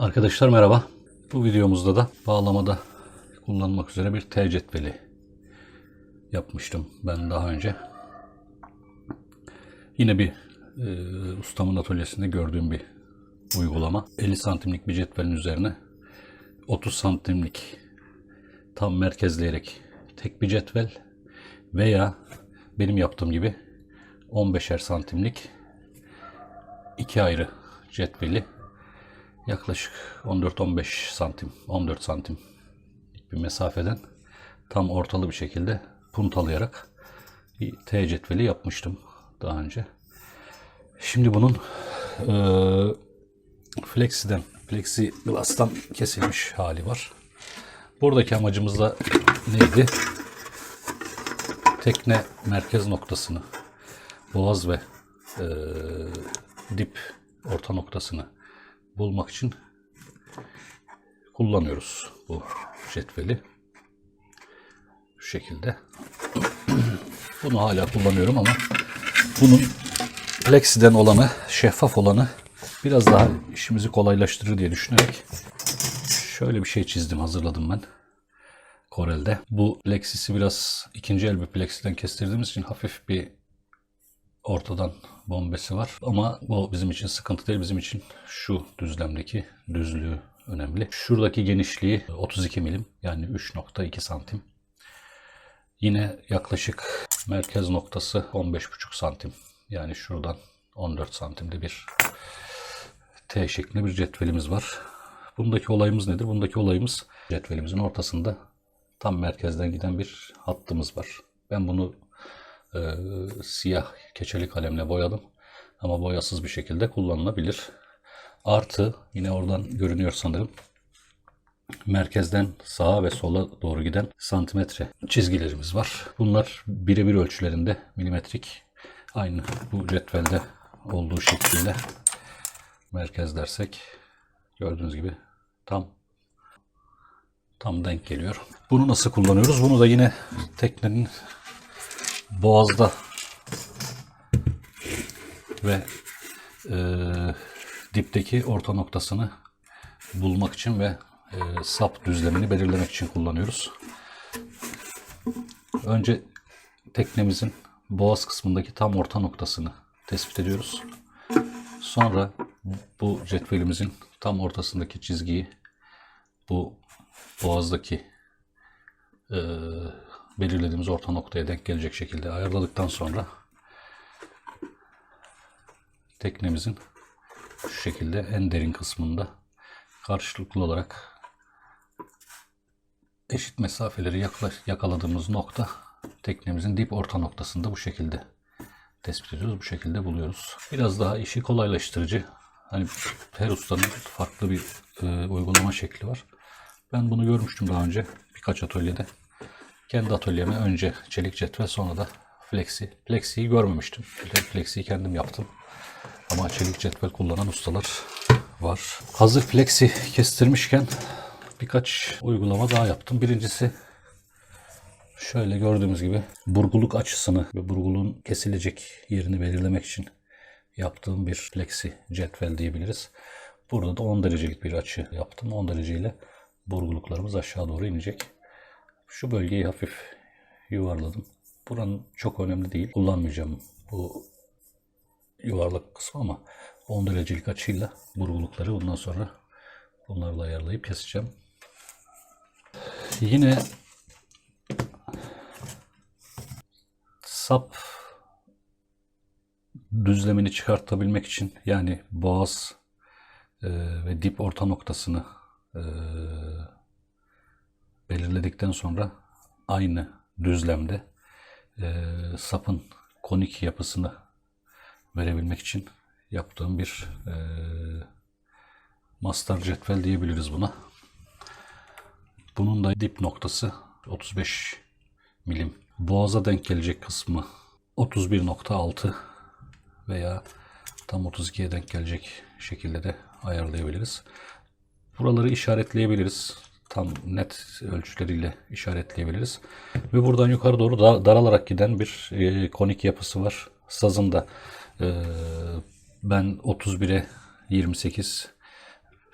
Arkadaşlar merhaba. Bu videomuzda da bağlamada kullanmak üzere bir T cetveli yapmıştım ben daha önce. Yine bir e, ustamın atölyesinde gördüğüm bir uygulama. 50 santimlik bir cetvelin üzerine 30 santimlik tam merkezleyerek tek bir cetvel veya benim yaptığım gibi 15'er santimlik iki ayrı cetveli yaklaşık 14-15 santim, 14 santim bir mesafeden tam ortalı bir şekilde puntalayarak bir T cetveli yapmıştım daha önce. Şimdi bunun eee Flexi'den, Flexi Glass'tan kesilmiş hali var. Buradaki amacımız da neydi? Tekne merkez noktasını, boğaz ve eee, dip orta noktasını bulmak için kullanıyoruz bu cetveli. Şu şekilde. Bunu hala kullanıyorum ama bunun Flexi'den olanı, şeffaf olanı biraz daha işimizi kolaylaştırır diye düşünerek şöyle bir şey çizdim, hazırladım ben. Corel'de. Bu Plexis'i biraz ikinci el bir Plexis'den kestirdiğimiz için hafif bir ortadan bombesi var. Ama bu bizim için sıkıntı değil. Bizim için şu düzlemdeki düzlüğü önemli. Şuradaki genişliği 32 milim yani 3.2 santim. Yine yaklaşık merkez noktası 15.5 santim. Yani şuradan 14 santimde bir T şeklinde bir cetvelimiz var. Bundaki olayımız nedir? Bundaki olayımız cetvelimizin ortasında tam merkezden giden bir hattımız var. Ben bunu e, siyah keçeli kalemle boyadım. Ama boyasız bir şekilde kullanılabilir. Artı yine oradan görünüyor sanırım. Merkezden sağa ve sola doğru giden santimetre çizgilerimiz var. Bunlar birebir ölçülerinde milimetrik. Aynı bu cetvelde olduğu şekliyle merkez dersek gördüğünüz gibi tam tam denk geliyor. Bunu nasıl kullanıyoruz? Bunu da yine teknenin boğazda ve e, dipteki orta noktasını bulmak için ve e, sap düzlemini belirlemek için kullanıyoruz. Önce teknemizin boğaz kısmındaki tam orta noktasını tespit ediyoruz. Sonra bu cetvelimizin tam ortasındaki çizgiyi bu boğazdaki e, belirlediğimiz orta noktaya denk gelecek şekilde ayarladıktan sonra teknemizin şu şekilde en derin kısmında karşılıklı olarak eşit mesafeleri yakaladığımız nokta teknemizin dip orta noktasında bu şekilde tespit ediyoruz. Bu şekilde buluyoruz. Biraz daha işi kolaylaştırıcı. Hani her ustanın farklı bir e, uygulama şekli var. Ben bunu görmüştüm daha önce birkaç atölyede. Kendi atölyeme önce çelik cetvel sonra da flexi. Flexi'yi görmemiştim. Flexi'yi kendim yaptım. Ama çelik cetvel kullanan ustalar var. Hazır flexi kestirmişken birkaç uygulama daha yaptım. Birincisi şöyle gördüğümüz gibi burguluk açısını ve burguluğun kesilecek yerini belirlemek için yaptığım bir flexi cetvel diyebiliriz. Burada da 10 derecelik bir açı yaptım. 10 dereceyle burguluklarımız aşağı doğru inecek. Şu bölgeyi hafif yuvarladım. Buranın çok önemli değil. Kullanmayacağım bu yuvarlak kısmı ama 10 derecelik açıyla burgulukları bundan sonra bunlarla ayarlayıp keseceğim. Yine sap düzlemini çıkartabilmek için yani boğaz e, ve dip orta noktasını e, belirledikten sonra aynı düzlemde e, sapın konik yapısını verebilmek için yaptığım bir e, master cetvel diyebiliriz buna. Bunun da dip noktası 35 milim. Boğaza denk gelecek kısmı 31.6 veya tam 32'ye denk gelecek şekilde de ayarlayabiliriz. Buraları işaretleyebiliriz. Tam net ölçüleriyle işaretleyebiliriz. Ve buradan yukarı doğru da, daralarak giden bir e, konik yapısı var. Sazın da e, ben 31'e 28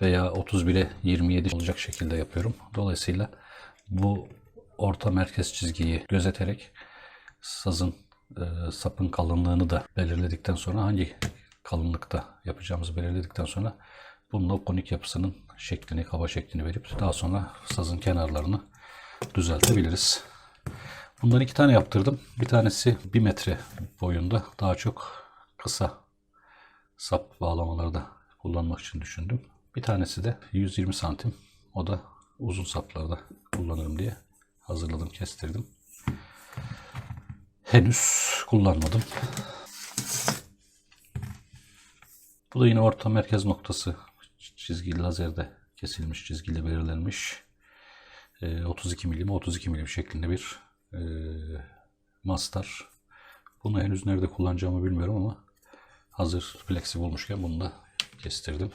veya 31'e 27 olacak şekilde yapıyorum. Dolayısıyla bu orta merkez çizgiyi gözeterek sazın e, sapın kalınlığını da belirledikten sonra hangi kalınlıkta yapacağımızı belirledikten sonra bununla konik yapısının şeklini, kaba şeklini verip daha sonra sazın kenarlarını düzeltebiliriz. Bundan iki tane yaptırdım. Bir tanesi 1 metre boyunda. Daha çok kısa sap bağlamalarda kullanmak için düşündüm. Bir tanesi de 120 santim. O da uzun saplarda kullanırım diye hazırladım, kestirdim. Henüz kullanmadım. Bu da yine orta merkez noktası çizgi lazerde kesilmiş, çizgiyle belirlenmiş. Ee, 32 milim, 32 milim şeklinde bir e, mastar. Bunu henüz nerede kullanacağımı bilmiyorum ama hazır fleksi bulmuşken bunu da kestirdim.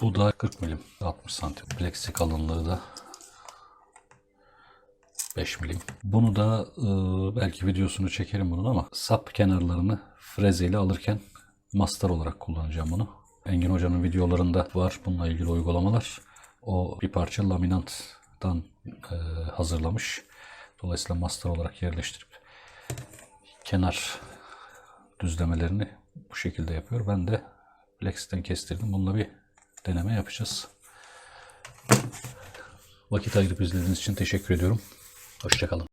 Bu da 40 milim, 60 santim. Plexi kalınlığı da 5 milim. Bunu da e, belki videosunu çekerim bunun ama sap kenarlarını frezeyle alırken mastar olarak kullanacağım bunu. Engin Hoca'nın videolarında var bununla ilgili uygulamalar. O bir parça laminanttan e, hazırlamış. Dolayısıyla mastar olarak yerleştirip kenar düzlemelerini bu şekilde yapıyor. Ben de Plex'ten kestirdim. Bununla bir deneme yapacağız. Vakit ayırıp izlediğiniz için teşekkür ediyorum. Hoşçakalın.